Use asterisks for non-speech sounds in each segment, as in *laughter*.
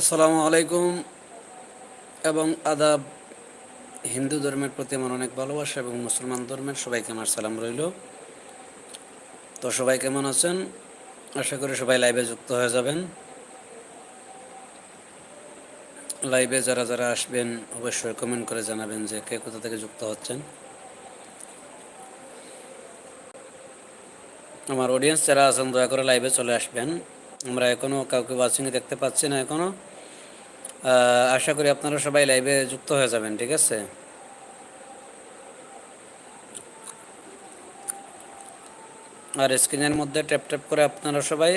আসসালামু আলাইকুম। এবং আদাব, হিন্দু ধর্মের প্রতি আমার অনেক ভালোবাসা এবং মুসলমান ধর্মের সবাইকে আমার সালাম রইল। তো সবাই কেমন আছেন? আশা করি সবাই লাইভে যুক্ত হয়ে যাবেন। লাইভে যারা যারা আসবেন, অবশ্যই কমেন্ট করে জানাবেন যে কে কোথা থেকে যুক্ত হচ্ছেন। আমার অডিয়েন্স যারা আছেন, দয়া করে লাইভে চলে আসবেন। আমরা এখনও কাউকে ওয়াচিংয়ে দেখতে পাচ্ছি না এখনও আশা করি আপনারা সবাই লাইভে যুক্ত হয়ে যাবেন, ঠিক আছে? আর স্ক্রিনের মধ্যে ট্যাপ ট্যাপ করে আপনারা সবাই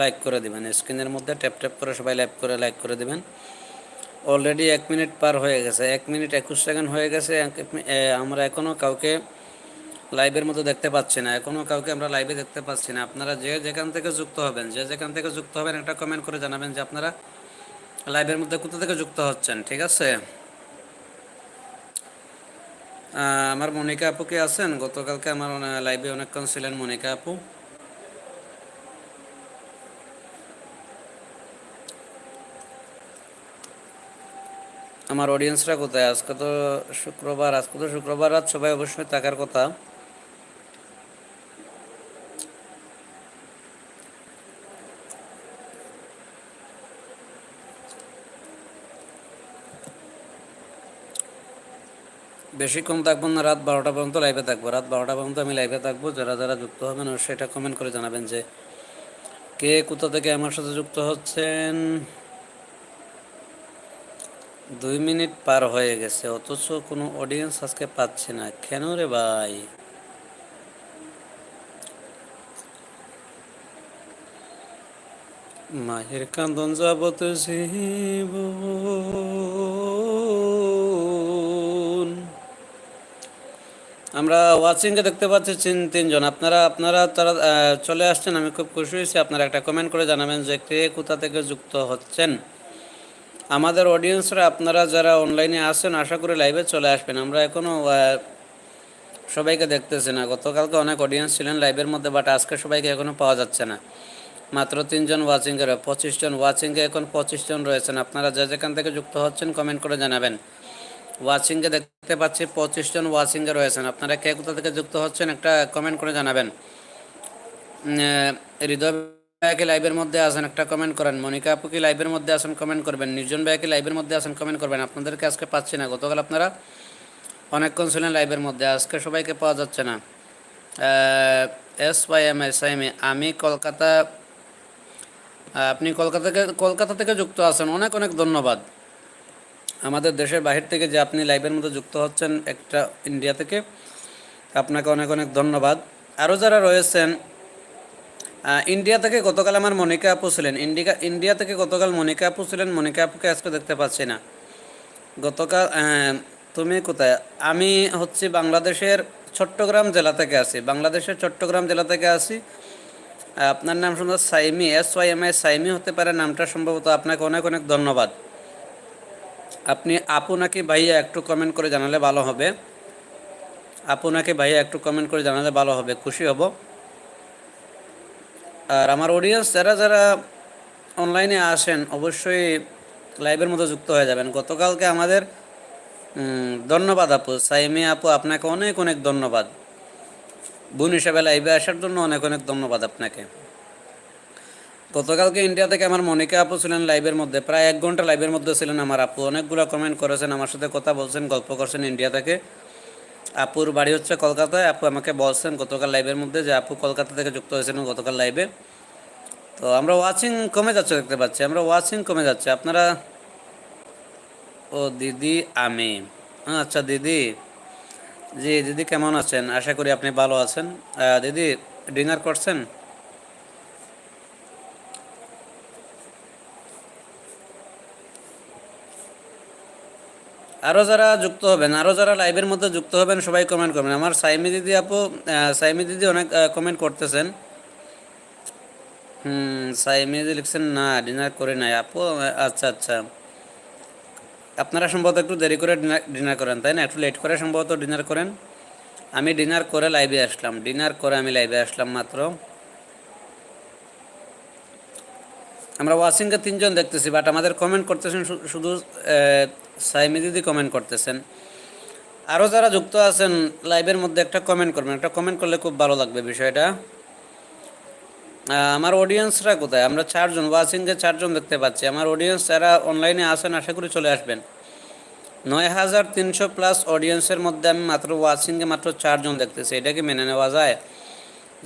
লাইক করে দিবেন। স্ক্রিনের মধ্যে ট্যাপ ট্যাপ করে সবাই লাইক করে লাইক করে দিবেন। অলরেডি এক মিনিট পার হয়ে গেছে। এক মিনিট একুশ সেকেন্ড হয়ে গেছে। আমরা এখনও কাউকে লাইভের মতো দেখতে পাচ্ছি না। এখনও কাউকে আমরা লাইভে দেখতে পাচ্ছি না। আপনারা যে যেখান থেকে যুক্ত হবেন, যে যেখান থেকে যুক্ত হবেন একটা কমেন্ট করে জানাবেন যে আপনারা লাইভের মধ্যে কোথা থেকে যুক্ত হচ্ছেন, ঠিক আছে? আমার মনিকা আপু কি আছেন? গতকালকে আমার লাইভে অনেকক্ষণ ছিলেন মনিকা আপু। আমার অডিয়েন্সরা কোথায়? আজকে তো শুক্রবার, আজকে তো শুক্রবার রাত, সবাই অবশ্যই থাকার কথা। বেশিক্ষণ থাকব না, রাত বারোটা পর্যন্ত লাইভে থাকব। রাত বারোটা পর্যন্ত আমি লাইভে থাকব। যারা যারা যুক্ত হবেন সেটা কমেন্ট করে জানাবেন যে কে কোথা থেকে আমার সাথে যুক্ত হচ্ছেন। দুই মিনিট পার হয়ে গেছে, অথচ কোনো অডিয়েন্স আজকে পাচ্ছি না। কেন রে ভাই? মাহের কান্দন যাবত জীবন আমরা ওয়াচিংয়ে দেখতে পাচ্ছি তিন, তিনজন। আপনারা আপনারা তারা চলে আসছেন, আমি খুব খুশি হয়েছি। আপনারা একটা কমেন্ট করে জানাবেন যে কে কোথা থেকে যুক্ত হচ্ছেন। আমাদের অডিয়েন্সরা আপনারা যারা অনলাইনে আছেন, আশা করি লাইভে চলে আসবেন। আমরা এখনও সবাইকে দেখতেছি না। গতকালকে অনেক অডিয়েন্স ছিলেন লাইভের মধ্যে বাট আজকে সবাইকে এখনও পাওয়া যাচ্ছে না। মাত্র তিনজন ওয়াচিংয়ের পঁচিশ জন ওয়াচিংয়ে এখন পঁচিশ জন রয়েছেন। আপনারা যে যেখান থেকে যুক্ত হচ্ছেন কমেন্ট করে জানাবেন। ওয়াচিংয়ে দেখতে পাচ্ছি, পঁচিশ জন ওয়াচিংয়ে রয়েছেন। আপনারা কে কোথা থেকে যুক্ত হচ্ছেন একটা কমেন্ট করে জানাবেন। হৃদয় ভাইকে লাইভের মধ্যে আছেন একটা কমেন্ট করেন। মনিকা আপু কি লাইভের মধ্যে আছেন কমেন্ট করবেন। নির্জন ভাইকে লাইভের মধ্যে আছেন কমেন্ট করবেন। আপনাদেরকে আজকে পাচ্ছি না। গতকাল আপনারা অনেকক্ষণ ছিলেন লাইভের মধ্যে, আজকে সবাইকে পাওয়া যাচ্ছে না। S Y M S M আমি কলকাতা, আপনি কলকাতা থেকে কলকাতা থেকে যুক্ত আছেন। অনেক অনেক ধন্যবাদ। আমাদের দেশের বাহির থেকে যে আপনি লাইভের মধ্যে যুক্ত হচ্ছেন একটা ইন্ডিয়া থেকে, আপনাকে অনেক অনেক ধন্যবাদ। আরও যারা রয়েছেন ইন্ডিয়া থেকে গতকাল আমার মনিকা আপু ছিলেন। ইন্ডিকা ইন্ডিয়া থেকে গতকাল মনিকা আপু ছিলেন। মনিকা আপুকে আজকে দেখতে পাচ্ছি না। গতকাল তুমি কোথায়? আমি হচ্ছে বাংলাদেশের চট্টগ্রাম জেলা থেকে আছি। বাংলাদেশের চট্টগ্রাম জেলা থেকে আছি। আপনার নাম শুনতে Saimi S Y M I Saimi হতে পারে। নামটা সম্ভবত আপনাকে অনেক অনেক ধন্যবাদ। আপনি আপু নাকি ভাইয়া একটু কমেন্ট করে জানালে ভালো হবে। আপু নাকি ভাইয়া একটু কমেন্ট করে জানালে ভালো হবে, খুশি হব। আর আমার অডিয়েন্স যারা যারা অনলাইনে আসেন, অবশ্যই লাইভের মতো যুক্ত হয়ে যাবেন। গতকালকে আমাদের ধন্যবাদ আপু, সাইমি আপু, আপনাকে অনেক অনেক ধন্যবাদ। বোন হিসাবে লাইভে আসার জন্য অনেক অনেক ধন্যবাদ আপনাকে। গতকালকে ইন্ডিয়া থেকে আমার মনিকা আপু ছিলেন লাইভের মধ্যে। প্রায় এক ঘণ্টা লাইভের মধ্যে ছিলেন আমার আপু। অনেকগুলো কমেন্ট করেছেন আমার সাথে কথা বলছেন গল্প করছেন ইন্ডিয়া থেকে। আপুর বাড়ি হচ্ছে কলকাতায়। আপু আমাকে বলছেন গতকাল লাইভের মধ্যে যে আপু কলকাতা থেকে যুক্ত হয়েছেন গতকাল লাইভে তো আমরা ওয়াচিং কমে যাচ্ছে দেখতে পাচ্ছি। আমরা ওয়াচিং কমে যাচ্ছে। আপনারা ও দিদি আমি। হ্যাঁ, আচ্ছা দিদি। জি দিদি কেমন আছেন? আশা করি আপনি ভালো আছেন। দিদি ডিনার করছেন? আরও যারা যুক্ত হবেন আরও যারা লাইভের মধ্যে যুক্ত হবেন, সবাই কমেন্ট করবেন। আমার সাইমি দিদি আপু সাইমি দিদি অনেক কমেন্ট করতেছেন। হুম, সাইমি দিদি লিখছেন, না ডিনার করে নাই। আপু আচ্ছা আচ্ছা। আপনারা সম্ভবত একটু দেরি করে ডিনার ডিনার করেন, তাই না? একটু লেট করে সম্ভবত ডিনার করেন। আমি ডিনার করে লাইভে আসলাম। ডিনার করে আমি লাইভে আসলাম মাত্র। আমরা ওয়াচিংয়ে তিনজন দেখতেছি বাট আমাদের কমেন্ট করতেছেন শুধু সাইমি দিদি কমেন্ট করতেছেন। আরও যারা যুক্ত আছেন লাইভের মধ্যে একটা কমেন্ট করবেন। একটা কমেন্ট করলে খুব ভালো লাগবে বিষয়টা। আমার অডিয়েন্সরা কোথায়? আমরা চারজন ওয়াচিংয়ে চারজন দেখতে পাচ্ছি। আমার অডিয়েন্স যারা অনলাইনে আসেন আশা করি চলে আসবেন। নয় হাজার তিনশো প্লাস অডিয়েন্সের মধ্যে আমি মাত্র ওয়াচিংয়ে মাত্র চারজন দেখতেছি। এটা কি মেনে নেওয়া যায়?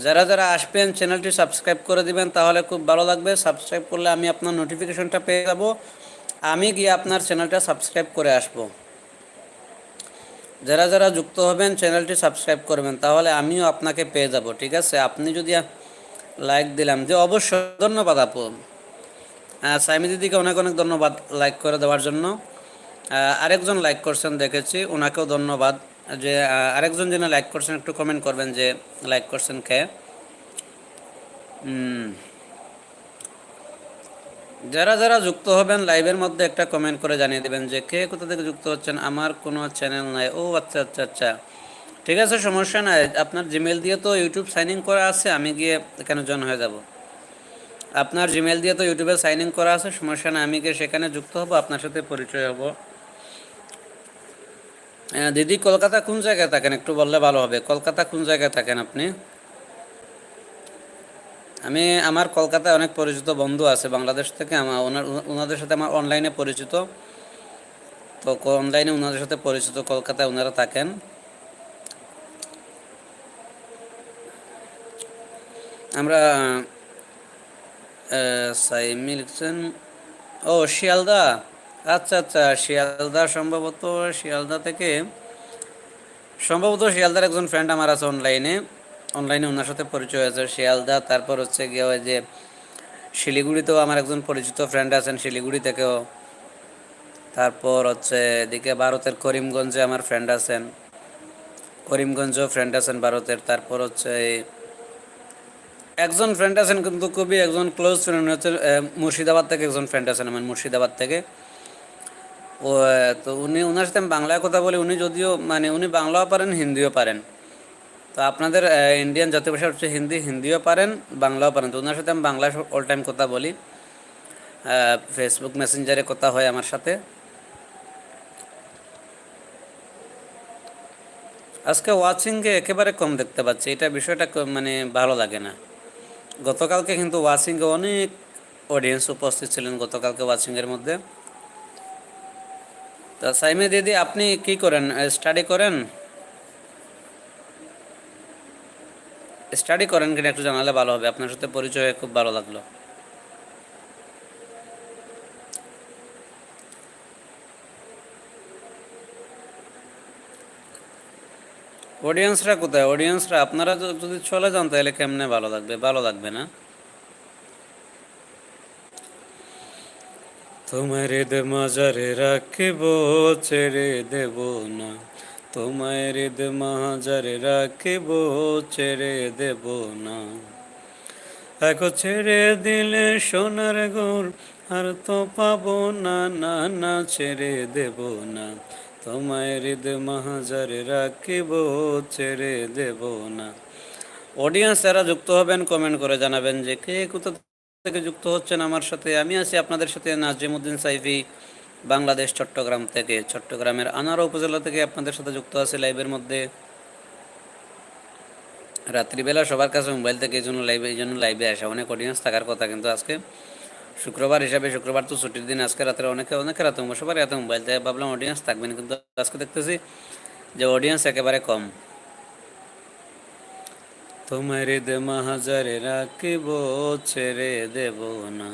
যারা যারা আসবেন চ্যানেলটি সাবস্ক্রাইব করে দিবেন, তাহলে খুব ভালো লাগবে। সাবস্ক্রাইব করলে আমি আপনার নোটিফিকেশনটা পেয়ে যাব। আমি গিয়ে আপনার চ্যানেলটা সাবস্ক্রাইব করে আসব। যারা যারা যুক্ত হবেন চ্যানেলটি সাবস্ক্রাইব করবেন, তাহলে আমিও আপনাকে পেয়ে যাব, ঠিক আছে? আপনি যদি লাইক দিলাম, যে অবশ্যই ধন্যবাদ আপু। সাইমি দিদিকে অনেক অনেক ধন্যবাদ লাইক করে দেওয়ার জন্য। আরেকজন লাইক করছেন, দেখেছি ওনাকেও ধন্যবাদ। যে আরেকজন যিনি লাইক করছেন, একটু কমেন্ট করবেন যে লাইক করছেন কে? যারা যারা যুক্ত হবেন লাইভের মধ্যে একটা কমেন্ট করে জানিয়ে দেবেন যে, কে কোথা থেকে যুক্ত হচ্ছেন? আমার কোনো চ্যানেল নাই। ও আচ্ছা আচ্ছা আচ্ছা। ঠিক আছে, সমস্যা নাই। আপনার জিমেল দিয়ে তো ইউটিউব সাইন ইন করা আছে, আমি গিয়ে এখানে জন হয়ে যাব? আপনার জিমেল দিয়ে তো ইউটিউবে সাইন ইন করা আছে, সমস্যা নাই। আমি গিয়ে সেখানে যুক্ত হব, আপনার সাথে পরিচয় হব। দিদি, কলকাতা কোন জায়গায় থাকেন? একটু বললে ভালো হবে। কলকাতা কোন জায়গায় থাকেন আপনি? আমি, আমার কলকাতায় অনেক পরিচিত বন্ধু আছে, বাংলাদেশ থেকে আমার ওনাদের সাথে আমার অনলাইনে পরিচিত। তো অনলাইনে ওনাদের সাথে পরিচিত কলকাতায় ওনারা থাকেন। আমরা সাইমি লিখছেন। ও, শিয়ালদা। আচ্ছা আচ্ছা শিয়ালদা সম্ভবত শিয়ালদা থেকে, সম্ভবত শিয়ালদার একজন ফ্রেন্ড আমার আছে অনলাইনে অনলাইনে ওনার সাথে পরিচয় হয়েছে, শিয়ালদা। তারপর হচ্ছে গিয়ে যে শিলিগুড়িতেও আমার একজন পরিচিত ফ্রেন্ড আছেন, শিলিগুড়ি থেকেও। তারপর হচ্ছে এদিকে ভারতের করিমগঞ্জে আমার ফ্রেন্ড আছেন। করিমগঞ্জেও ফ্রেন্ড আছেন ভারতের। তারপর হচ্ছে একজন ফ্রেন্ড আছেন কিন্তু খুবই একজন ক্লোজ ফ্রেন্ড হচ্ছে মুর্শিদাবাদ থেকে একজন ফ্রেন্ড আছেন আমার, মুর্শিদাবাদ থেকে। ও, তো উনি ওনার সাথে আমি বাংলায় কথা বলি, উনি যদিও মানে উনি বাংলাও পারেন, হিন্দিও পারেন। তো আপনাদের ইন্ডিয়ান জাতীয় ভাষা হচ্ছে হিন্দি, হিন্দিও পারেন, বাংলাও পারেন। তো ওনার সাথে আমি বাংলায় অল টাইম কথা বলি। ফেসবুক মেসেঞ্জারে কথা হয় আমার সাথে। আজকে ওয়াচিংকে একেবারে কম দেখতে পাচ্ছি। এটা বিষয়টা মানে ভালো লাগে না। গতকালকে কিন্তু ওয়াচিংয়ে অনেক অডিয়েন্স উপস্থিত ছিলেন গতকালকে ওয়াচিংয়ের মধ্যে। তা সাইমে দিদি, আপনি কি করেন? স্টাডি করেন? স্টাডি করেন কিনা একটু জানালে ভালো হবে। আপনার সাথে পরিচয় খুব ভালো লাগল। অডিয়েন্সরা কোথায়? অডিয়েন্সরা আপনারা যদি চলে যান তাহলে কেমনে ভালো লাগবে? ভালো লাগবে না? তোমার হৃদ মাজারে রাখিব, ছেড়ে দেব না। তোমার হৃদ মাজারে রাখিব, ছেড়ে দেব না। এখন ছেড়ে দিলে সোনার গোর আর তো পাবো না না না, ছেড়ে দেব না। তোমায় হৃদ মাহাজারে রাখিব, ছেড়ে দেব না। অডিয়েন্স, যারা যুক্ত হবেন, কমেন্ট করে জানাবেন যে কে কোথা থেকে যুক্ত হচ্ছেন আমার সাথে। আমি আছি আপনাদের সাথে নাজিমুদ্দিন সাইফি, বাংলাদেশ, চট্টগ্রাম থেকে। চট্টগ্রামের আনারা উপজেলা থেকে আপনাদের সাথে যুক্ত আছে লাইভের মধ্যে। রাত্রিবেলা সবার কাছে মোবাইল থেকে এই জন্য লাইভে এই জন্য লাইভে আসা। অনেক অডিয়েন্স থাকার কথা কিন্তু আজকে শুক্রবার হিসাবে শুক্রবার তো ছুটির দিন, আজকে রাত্রে অনেকে অনেকে রাতে সবার রাতে মোবাইল থেকে ভাবলাম অডিয়েন্স থাকবেন কিন্তু আজকে দেখতেছি যে অডিয়েন্স একেবারে কম। তোমার হৃদ মাহাজারে রাখিব, ছেড়ে দেব না।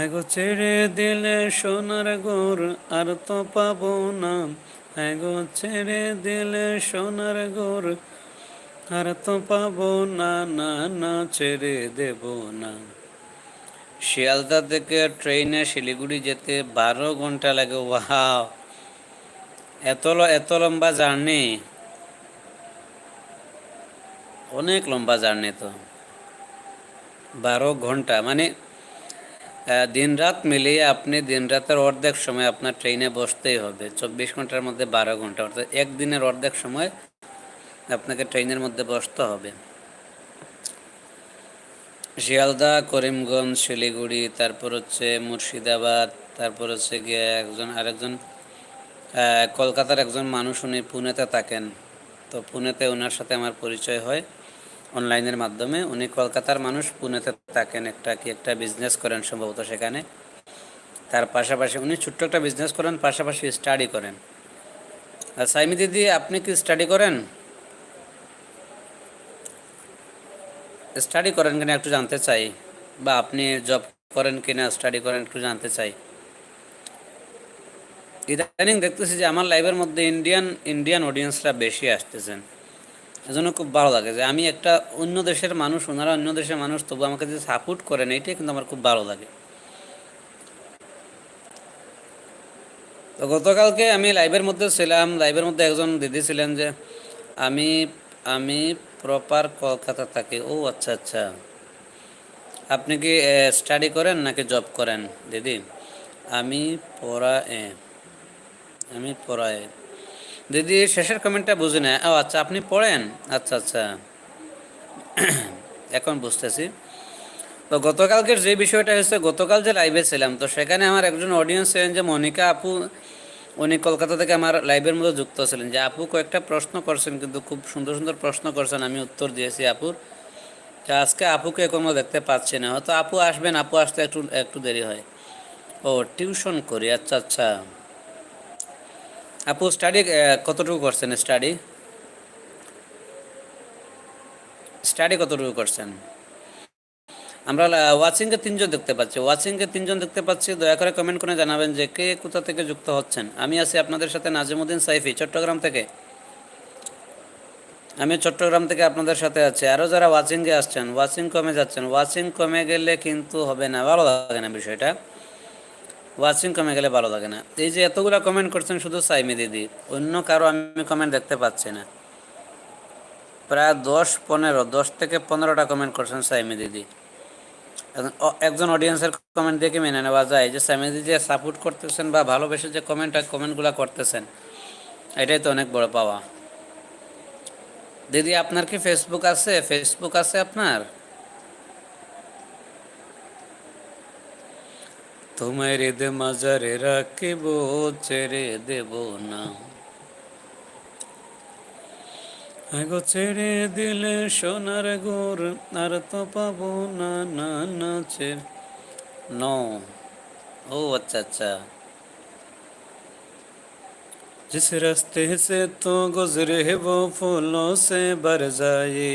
আগো ছেড়ে দিলে সোনার গোর আর তো পাব না। আগো ছেড়ে দিলে সোনার গোর আর তো পাব না না না, ছেড়ে দেব না। শিয়ালদা থেকে ট্রেনে শিলিগুড়ি যেতে বারো ঘণ্টা লাগে। ওয়াও, এত এত লম্বা জার্নি। অনেক লম্বা জার্নি তো। বারো ঘণ্টা। মানে দিন রাত মিলিয়ে আপনি দিন রাতের অর্ধেক সময় আপনার ট্রেনে বসতেই হবে। চব্বিশ ঘণ্টার মধ্যে বারো ঘণ্টা। অর্থাৎ একদিনের অর্ধেক সময় আপনাকে ট্রেনের মধ্যে বসতে হবে। শিয়ালদা, করিমগঞ্জ, শিলিগুড়ি, তারপর হচ্ছে মুর্শিদাবাদ, তারপর হচ্ছে গিয়ে একজন আরেকজন কলকাতার একজন মানুষ উনি পুনেতে থাকেন। তো পুনেতে ওনার সাথে আমার পরিচয় হয়। অনলাইনের মাধ্যমে। উনি কলকাতার মানুষ, পুনেতে থাকেন একটা কি একটা বিজনেস করেন সম্ভবত সেখানে। তার পাশাপাশি উনি ছোট্ট একটা বিজনেস করেন, পাশাপাশি স্টাডি করেন। সাইমি দিদি, আপনি কি স্টাডি করেন? স্টাডি করেন কিনা একটু জানতে চাই। বা আপনি জব করেন কিনা স্টাডি করেন একটু জানতে চাই। ইদানিং দেখতেছি যে আমার লাইভের মধ্যে ইন্ডিয়ান ইন্ডিয়ান অডিয়েন্সরা বেশি আসতেছেন। এজন্য খুব ভালো লাগে যে আমি একটা অন্য দেশের মানুষ, ওনারা অন্য দেশের মানুষ, তবু আমাকে যে সাপোর্ট করেন এইটাই কিন্তু আমার খুব ভালো লাগে। তো গতকালকে আমি লাইভের মধ্যে ছিলাম লাইভের মধ্যে একজন দিদি ছিলেন যে, আমি আমি প্রপার কলকাতা থাকি। ও আচ্ছা আচ্ছা। আপনি কি স্টাডি করেন নাকি জব করেন, দিদি? আমি পড়া এ আমি পড়াই দিদি, শেষের কমেন্টটা বুঝি না। ও আচ্ছা আপনি পড়েন? আচ্ছা আচ্ছা। *clears throat* এখন বুঝতেছি। তো গতকালকের যে বিষয়টা হচ্ছে গতকাল যে লাইভে ছিলাম, তো সেখানে আমার একজন অডিয়েন্স ছিলেন যে মনিকা আপু, উনি কলকাতা থেকে আমার লাইভের মধ্যে যুক্ত ছিলেন যে, আপু, কয়েকটা প্রশ্ন করছেন, কিন্তু খুব সুন্দর সুন্দর প্রশ্ন করছেন, আমি উত্তর দিয়েছি আপুর। তো আজকে আপুকে কোনো দেখতে পাচ্ছি না। হয়তো আপু আসবেন, আপু আসতে একটু একটু দেরি হয়। ও, টিউশন করি আচ্ছা আচ্ছা। আপু স্টাডি কতটুকু করছেন স্টাডি স্টাডি কতটুকু করছেন? আমরা ওয়াচিংয়ে তিনজন দেখতে পাচ্ছি। ওয়াচিংয়ে তিনজন দেখতে পাচ্ছি। দয়া করে কমেন্ট করে জানাবেন যে কে কোথা থেকে যুক্ত হচ্ছেন। আমি আছি আপনাদের সাথে নাজিমুদ্দিন সাইফি, চট্টগ্রাম থেকে। আমি চট্টগ্রাম থেকে আপনাদের সাথে আছি। আরও যারা ওয়াচিংয়ে আসছেন ওয়াচিং কমে যাচ্ছেন ওয়াচিং কমে গেলে কিন্তু হবে না। ভালো লাগে না বিষয়টা। ওয়াচিং কমে গেলে ভালো লাগে না। এই যে এতগুলো কমেন্ট করছেন শুধু সাইমি দিদি, অন্য কারও আমি কমেন্ট দেখতে পাচ্ছি না। প্রায় দশ পনেরো, দশ থেকে পনেরোটা কমেন্ট করছেন সাইমি দিদি। একজন অডিয়েন্সের কমেন্ট দেখে মেনে নেওয়া যায়। যে সাইমি দিদি সাপোর্ট করতেছেন বা ভালোবেসে যে কমেন্ট কমেন্টগুলো করতেছেন, এটাই তো অনেক বড় পাওয়া। দিদি, আপনার কি ফেসবুক আছে? ফেসবুক আছে আপনার? তোমার দে মাজারে রাখিব ছেড়ে দেব না আগো ছেড়ে দিলে সোনার গোর আর তো পাবো না না নাচে নো ও আচ্ছা আচ্ছা जिस रास्ते से तो गुजरे वो फूलों से भर जाए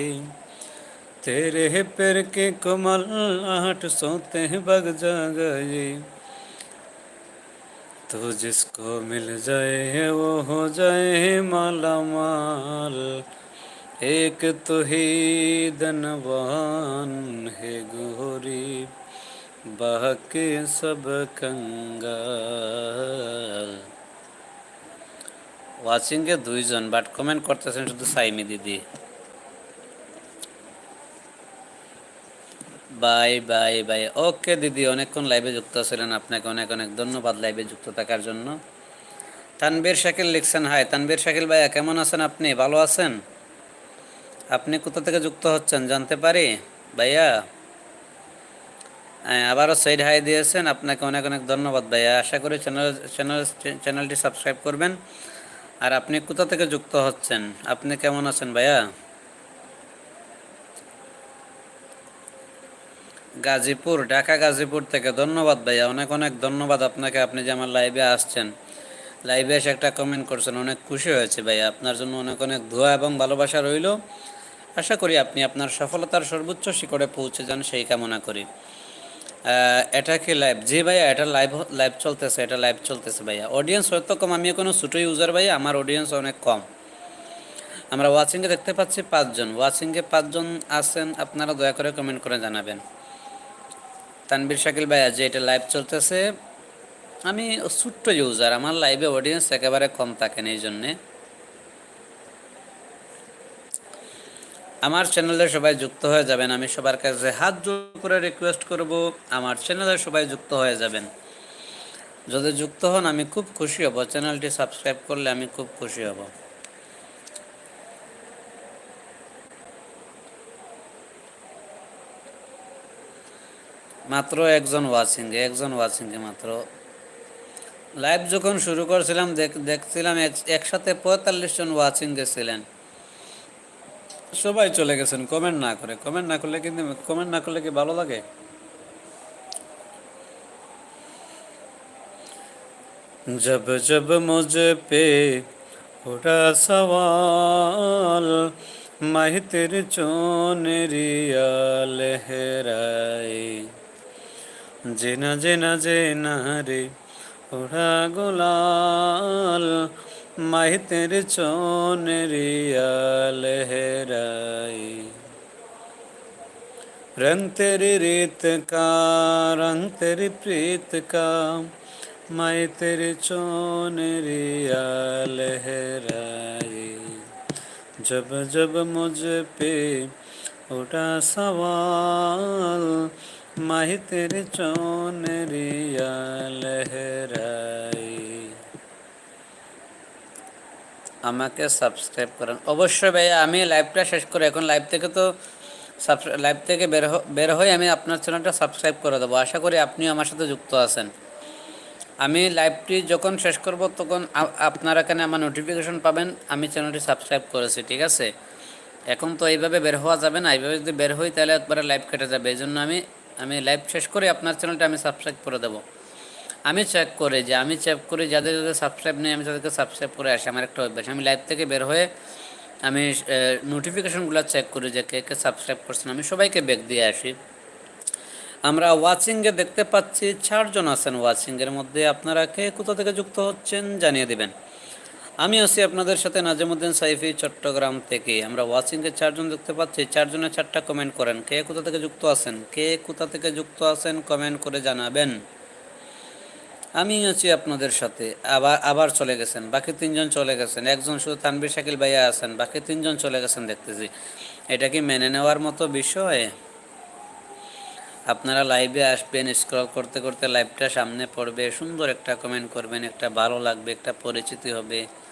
तेरे पैर के कमल आठ सोते हैं बग जा गए तो जिसको मिल जाए वो हो जाए माला माल एक तो ही धनवान है गोरी बाकी सब कंगाल ওয়াচিংয়ে দুইজন বাট কমেন্ট করতেছেন শুধু সাইমি দিদি বাই বাই বাই। ওকে দিদি অনেকক্ষণ লাইভে যুক্ত ছিলেন আপনাকে অনেক অনেক ধন্যবাদ লাইভে যুক্ত থাকার জন্য। তানবীর শাকিল লিখছেন হাই তানবীর শাকিল ভাইয়া কেমন আছেন আপনি? ভালো আছেন? আপনি কোথা থেকে যুক্ত হচ্ছেন জানতে পারি? ভাইয়া? হ্যাঁ, আবারও সাইড হাই দিয়েছেন আপনাকে অনেক অনেক ধন্যবাদ ভাইয়া। আশা করি চ্যানেল চ্যানেল চ্যানেলটি সাবস্ক্রাইব করবেন। আর আপনি কোথা থেকে যুক্ত হচ্ছেন? আপনি কেমন আছেন ভাইয়া? গাজীপুর, ঢাকা গাজীপুর থেকে ধন্যবাদ ভাইয়া। অনেক অনেক ধন্যবাদ আপনাকে, আপনি যে আমার লাইভে আসছেন। লাইভে এসে একটা কমেন্ট করছেন, অনেক খুশি হয়েছে ভাইয়া। আপনার জন্য অনেক অনেক ধোয়া এবং ভালোবাসা রইল। আশা করি আপনি আপনার সফলতার সর্বোচ্চ শিখরে পৌঁছে যান, সেই কামনা করি। এটা কি লাইভ জি ভাইয়া, এটা লাইভ লাইভ চলতেছে, এটা লাইভ চলতেছে ভাইয়া। অডিয়েন্স হয়তো কম আমি কোনো ছোটো ইউজার ভাইয়া, আমার অডিয়েন্স অনেক কম। আমরা ওয়াচিংয়ে দেখতে পাচ্ছি পাঁচজন। ওয়াচিংয়ে পাঁচজন আছেন, আপনারা দয়া করে কমেন্ট করে জানাবেন। তানবীর শাকিল ভাইয়া, যে এটা লাইভ চলতেছে, আমি ছোট্ট ইউজার আমার লাইভে অডিয়েন্স একেবারে কম থাকেন এই জন্যে আমার চ্যানেলে সবাই যুক্ত হয়ে যাবেন, আমি সবার কাছে হাত জোর করে রিকোয়েস্ট করব, আমার চ্যানেলে সবাই যুক্ত হয়ে যাবেন। যদি যুক্ত হন, আমি খুব খুশি হব। চ্যানেলটি সাবস্ক্রাইব করলে আমি খুব খুশি হব। মাত্র একজন ওয়াচিংয়ে একজন ওয়াচিংয়ে মাত্র লাইভ যখন শুরু করেছিলাম দেখ- দেখছিলাম এক- একসাথে পঁয়তাল্লিশ জন ওয়াচিং গেছিলেন সবাই চলে গেছেন কমেন্ট না করে কমেন্ট না করলে কিন্তু কমেন্ট না করলে কি ভালো লাগে जब जब मुझ पे उठा सवाल मैं तेरे चोनरिया लहराए जिना जिना जिना रे उड़ा गुलाल मैं तेरे चोनरिया लहराए रंग तेरी रीत का रंग तेरी प्रीत का मैं तेरे चोनरिया लहराए जब जब मुझ पे उठा सवाल मैं तेरे चोनरिया लहराए আমাকে সাবস্ক্রাইব করেন অবশ্যই ভাইয়া আমি লাইভটা শেষ করে এখন লাইভ থেকে তো লাইভ থেকে বের হ- বের হয়ে আমি আপনার চ্যানেলটা সাবস্ক্রাইব করে দেবো আশা করি আপনিও আমার সাথে যুক্ত আছেন আমি লাইভটি যখন শেষ করব তখন আ- আপনারা এখানে আমার নোটিফিকেশন পাবেন আমি চ্যানেলটি সাবস্ক্রাইব করেছি ঠিক আছে এখন তো এইভাবে বের হওয়া যাবে না এইভাবে যদি বের হই তাহলে একবারে লাইভ কেটে যাবে এই জন্য আমি আমি লাইভ শেষ করে আপনার চ্যানেলটা আমি সাবস্ক্রাইব করে দেবো। আমি চেক করে যে, আমি চেক করি যাদের যাদের সাবস্ক্রাইব নেই, আমি তাদেরকে সাবস্ক্রাইব করে আসি। আমার একটা অভ্যাস, আমি লাইভ থেকে বের হয়ে আমি নোটিফিকেশনগুলো চেক করি যে কে কে সাবস্ক্রাইব করছেন। আমি সবাইকে ব্যাক দিয়ে আসি। আমরা ওয়াচিংয়ে দেখতে পাচ্ছি, চারজন আছেন ওয়াচিংয়ের মধ্যে। আপনারা কে কোথা থেকে যুক্ত হচ্ছেন জানিয়ে দিবেন। আমি আছি আপনাদের সাথে নাজিমুদ্দিন সাইফি, চট্টগ্রাম থেকে। আমরা ওয়াচিংয়ে চারজন দেখতে পাচ্ছি। চারজনের চারটা কমেন্ট করেন। কে কোথা থেকে যুক্ত আছেন? কে কোথা থেকে যুক্ত আছেন কমেন্ট করে জানাবেন। আমি আছি আপনাদের সাথে। আবার আবার চলে গেছেন। বাকি তিনজন চলে গেছেন। একজন শুধু তানবির শাকিল ভাইয়া আছেন। বাকি তিনজন চলে গেছেন দেখতেছি। এটা কি মেনে নেওয়ার মতো বিষয়? আপনারা লাইভে আসবেন স্ক্রল করতে করতে লাইভটা সামনে পড়বে। সুন্দর একটা কমেন্ট করবেন। একটা ভালো লাগবে, একটা পরিচিতি হবে।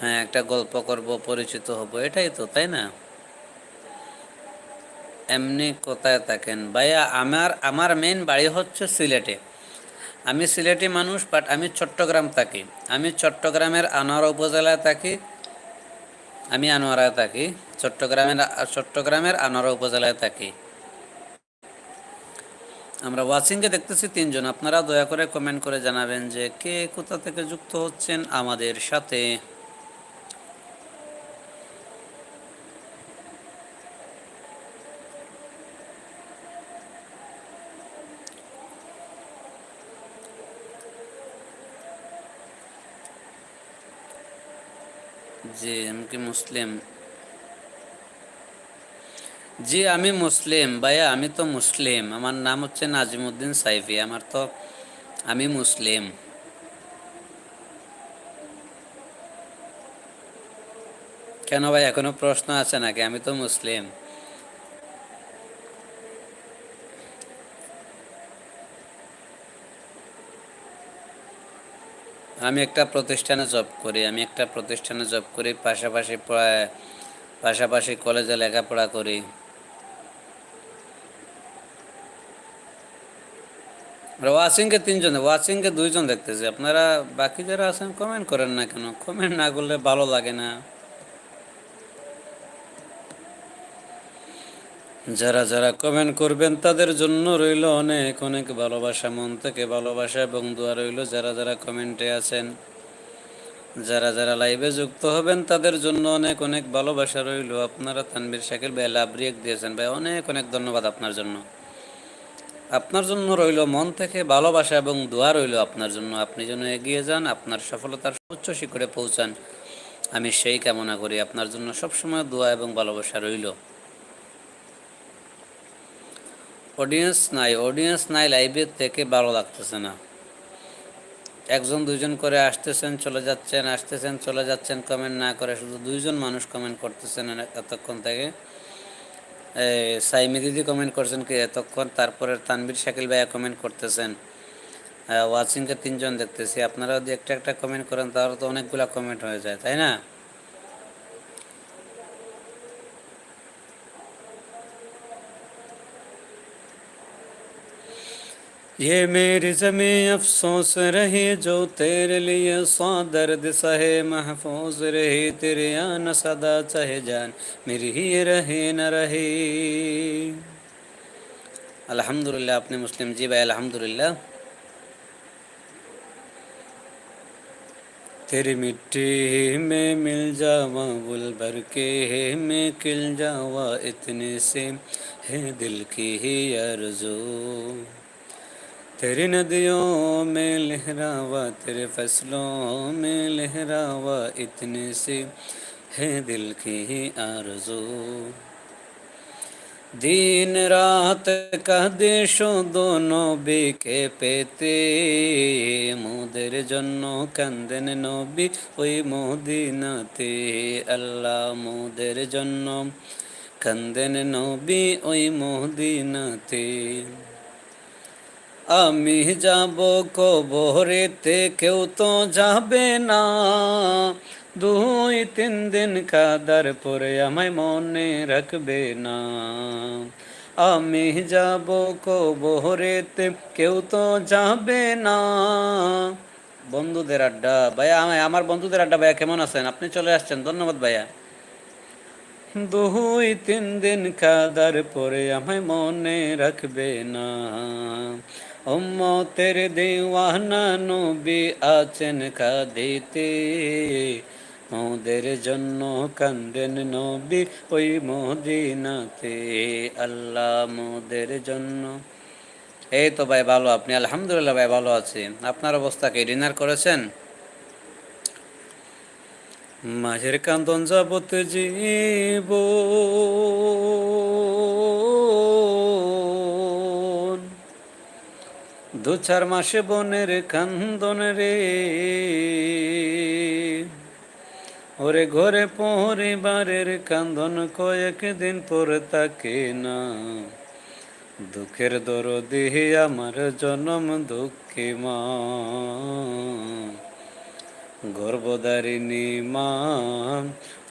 হ্যাঁ একটা গল্প করব, পরিচিত হব, এটাই তো, তাই না? এমনি কোথায় থাকেন? ভাইয়া, আমার আমার মেন বাড়ি হচ্ছে সিলেটে। আমি সিলেটি মানুষ বাট আমি চট্টগ্রাম থাকি। আমি চট্টগ্রামের আনোয়ারা উপজেলায় থাকি। আমি আনোয়ারায় থাকি। চট্টগ্রামের চট্টগ্রামের আনোয়ারা উপজেলায় থাকি। আমরা ওয়াচিংয়ে দেখতেছি তিনজন। আপনারা দয়া করে কমেন্ট করে জানাবেন যে কে কোথা থেকে যুক্ত হচ্ছেন আমাদের সাথে। জি আমি কি মুসলিম? জি, আমি মুসলিম, ভাইয়া, আমি তো মুসলিম। আমার নাম হচ্ছে নাজিমুদ্দিন সাইফি, আমার তো আমি মুসলিম। কেন ভাই, এখনও প্রশ্ন আছে নাকি? আমি তো মুসলিম। আমি একটা প্রতিষ্ঠানে জব করি, আমি একটা প্রতিষ্ঠানে জব করি, পাশাপাশি পাশাপাশি কলেজে লেখাপড়া করি। ওয়াশিংকে তিনজন ওয়াশিংকে দুইজন দেখতেছি। আপনারা বাকি যারা আছেন কমেন্ট করেন না কেন? কমেন্ট না করলে ভালো লাগে না। যারা যারা কমেন্ট করবেন, তাদের জন্য রইল অনেক অনেক ভালোবাসা। মন থেকে ভালোবাসা এবং দোয়া রইল। যারা যারা কমেন্টে আছেন, যারা যারা লাইভে যুক্ত হবেন, তাদের জন্য অনেক অনেক ভালোবাসা রইল। আপনারা তানবীর শাকিল ভাই লাভ রিয়েক দিয়েছেন। ভাই, অনেক অনেক ধন্যবাদ আপনার জন্য। আপনার জন্য রইল মন থেকে ভালোবাসা এবং দোয়া রইল আপনার জন্য। আপনি যেন এগিয়ে যান, আপনার সফলতার উচ্চ শিখরে পৌঁছান। আমি সেই কামনা করি। আপনার জন্য সবসময় দোয়া এবং ভালোবাসা রইল। অডিয়েন্স নাই অডিয়েন্স নাই, লাইভে থেকে ভালো লাগতেছে না। একজন, দুইজন করে আসতেছেন, চলে যাচ্ছেন, আসতেছেন, চলে যাচ্ছেন কমেন্ট না করে শুধু দুইজন মানুষ কমেন্ট করতেছেন এতক্ষণ থেকে। সাইমি দিদি কমেন্ট করছেন কি এতক্ষণ, তারপরে তানবির শাকিল ভাইয়া কমেন্ট করতেছেন। ওয়াচিংকে তিনজন দেখতেছি আপনারা যদি একটা একটা কমেন্ট করেন তাহলে তো অনেকগুলা কমেন্ট হয়ে যায়, তাই না? ये मेरी जमी अफसोस रहे, जो तेरे लिए सौ दर्द सहे। महफूज रहे, तेरे आन सदा चाहे जान, मेरी ही रहे न रहे। अल्हम्दुलिल्लाह, अपने मुस्लिम जी, भाई, अल्हम्दुलिल्लाह। तेरी मिट्टी में मिल जावा बुल भर के है खिल जावा, इतने से है दिल की ही अरजू। तेरी नदियों में लहरावा तेरे फसलों में लहरावा इतने से है दिल की ही आरज़ू दिन रात का দেশো দোনো বিকে পেতে মোদের জন্য কান্দেন নবী ওই মদিনাতে আল্লাহ মোদের জন্য কান্দেন নবী ওই মদিনাতে আমি যাব কবরেতে, কেউ তো যাবে না। দুই, তিন দিন কাদার পরে আমায় মনে রাখবে না। আমি যাব কবরেতে, কেউ তো যাবে না। বন্ধুদের আড্ডা, ভাইয়া আমি- আমার বন্ধুদের আড্ডা, ভাইয়া, কেমন আছেন? আপনি চলে আসছেন, ধন্যবাদ, ভাইয়া। দুই, তিন দিন কাদার পরে আমায় মনে রাখবে না। উম্মতের দেওয়ানা নবী আছেন কাঁদিতে। মোদের জন্য কান্দেন নবী ওই মদিনাতে। আল্লাহ মোদের জন্য। এই তো ভাই, ভালো। আপনি আলহামদুলিল্লাহ ভাই, ভালো আছি। আপনার অবস্থা কি? ডিনার করেছেন? মাঝের কান্দন যাবত জীব। দু চার মাসে বনের কান্দন রে। ওরে ঘরে পরিবারের কান্দন কয়েক দিন পর তাকে না। দুঃখের দরদি আমার জনম দুঃখী মা। গর্ভধারিণী মা,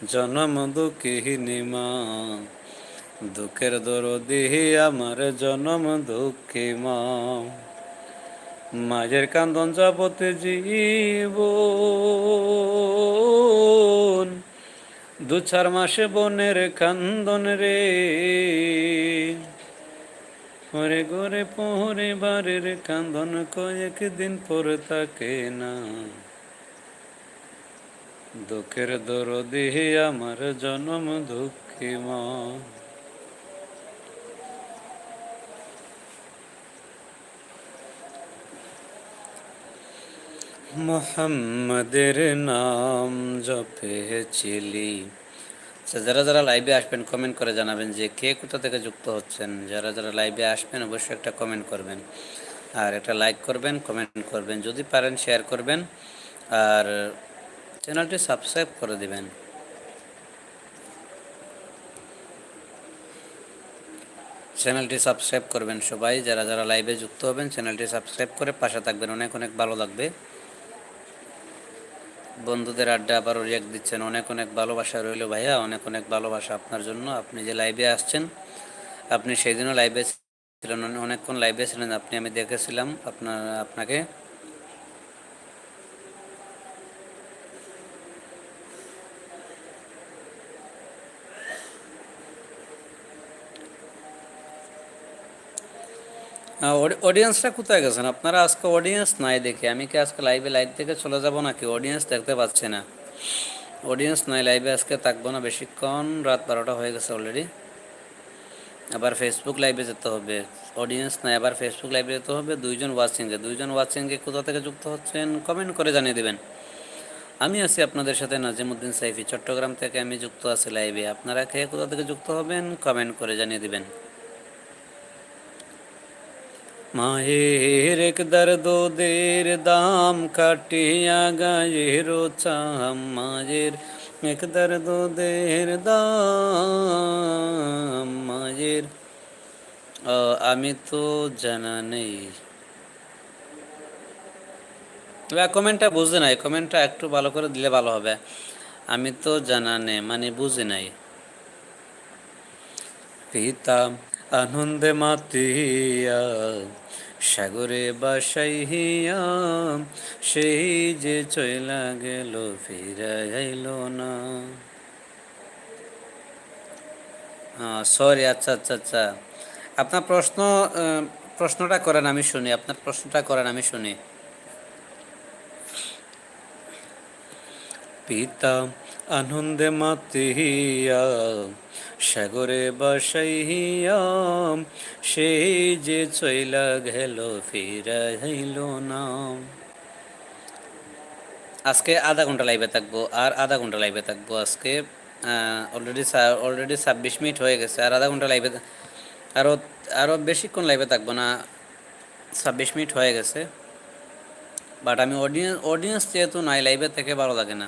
জনম দুঃখিনী মা। দুঃখের দরদি আমার জনম দুঃখী মা। মাঝের কান্দন যাবত জীব দু চার মাসে বনের কান্দন রে। ওরে গোরে পোহরে বারের কান্দন কয়েক দিন পর থাকে না। দুঃখের দরদি আমার জনম দুঃখী মা। মোহাম্মদের নাম জপেছিলি আচ্ছা যারা যারা লাইভে আসবেন কমেন্ট করে জানাবেন যে কে কোথা থেকে যুক্ত হচ্ছেন। যারা যারা লাইভে আসবেন, অবশ্যই একটা কমেন্ট করবেন। আর একটা লাইক করবেন কমেন্ট করবেন। যদি পারেন শেয়ার করবেন। আর চ্যানেলটি সাবস্ক্রাইব করে দিবেন। চ্যানেলটি সাবস্ক্রাইব করবেন সবাই। যারা যারা লাইভে যুক্ত হবেন চ্যানেলটি সাবস্ক্রাইব করে পাশে থাকবেন। অনেক অনেক ভালো লাগবে। বন্ধুদের আড্ডা আবারও রিয়াক্ট দিচ্ছেন। অনেক অনেক ভালোবাসা রইল ভাইয়া, অনেক অনেক ভালোবাসা আপনার জন্য। আপনি যে লাইভে আসছেন, আপনি সেই দিনও লাইভে ছিলেন অনে- অনেকক্ষণ লাইভে ছিলেন, আপনি, আমি দেখেছিলাম আপনার, আপনাকে। অডিয়েন্সটা কোথায় গেছেন? আপনারা আজকে অডিয়েন্স নাই দেখে। আমি কি আজকে লাইভে লাইভ থেকে চলে যাব নাকি? অডিয়েন্স দেখতে পাচ্ছি না। অডিয়েন্স নাই লাইভে আজকে থাকব না বেশিক্ষণ। রাত বারোটা হয়ে গেছে অলরেডি আবার ফেসবুক লাইভে যেতে হবে। অডিয়েন্স নাই, আবার ফেসবুক লাইভে যেতে হবে। দুইজন ওয়াচিংয়ে দুইজন ওয়াচিংয়ে কোথা থেকে যুক্ত হচ্ছেন কমেন্ট করে জানিয়ে দেবেন। আমি আছি আপনাদের সাথে নাজিমুদ্দিন সাইফি। চট্টগ্রাম থেকে আমি যুক্ত আছি লাইভে আপনারা কে কোথা থেকে যুক্ত হবেন কমেন্ট করে জানিয়ে দিবেন। মায়ের এক দর্দের দাম কাটিয়া গায়ের চাম। মায়ের এক দর্দের দাম মায়ের আমি তো জানা নেই। কমেন্টটা বুঝে নাই। কমেন্টটা একটু ভালো করে দিলে ভালো হবে। আমি তো জানা নেই মানে বুঝি নাই। পিতা আনন্দে মাতিয়া, সাগরে বাসাইয়া সেই যে চইলা গেল, ফিরাইল না। সরি আচ্ছা আচ্ছা আচ্ছা। আপনার প্রশ্ন প্রশ্নটা করেন, আমি শুনি। আপনার প্রশ্নটা করেন, আমি শুনি। পিতা আনন্দে মাতিয়া সাগরে বাসাইয়া সেই যে চইলা গেল ফিরা হইল না। আজকে আধা ঘণ্টা লাইভে থাকব, আর আধা ঘণ্টা লাইভে থাকব আজকে। অলরেডি অলরেডি ছাব্বিশ মিনিট হয়ে গেছে, আর আধা ঘণ্টা লাইভে আরও আরও বেশিক্ষণ লাইভে থাকব না, ছাব্বিশ মিনিট হয়ে গেছে। বাট আমি অডিয়েন্স অডিয়েন্স যেহেতু নাই, লাইভে থেকে ভালো লাগে না।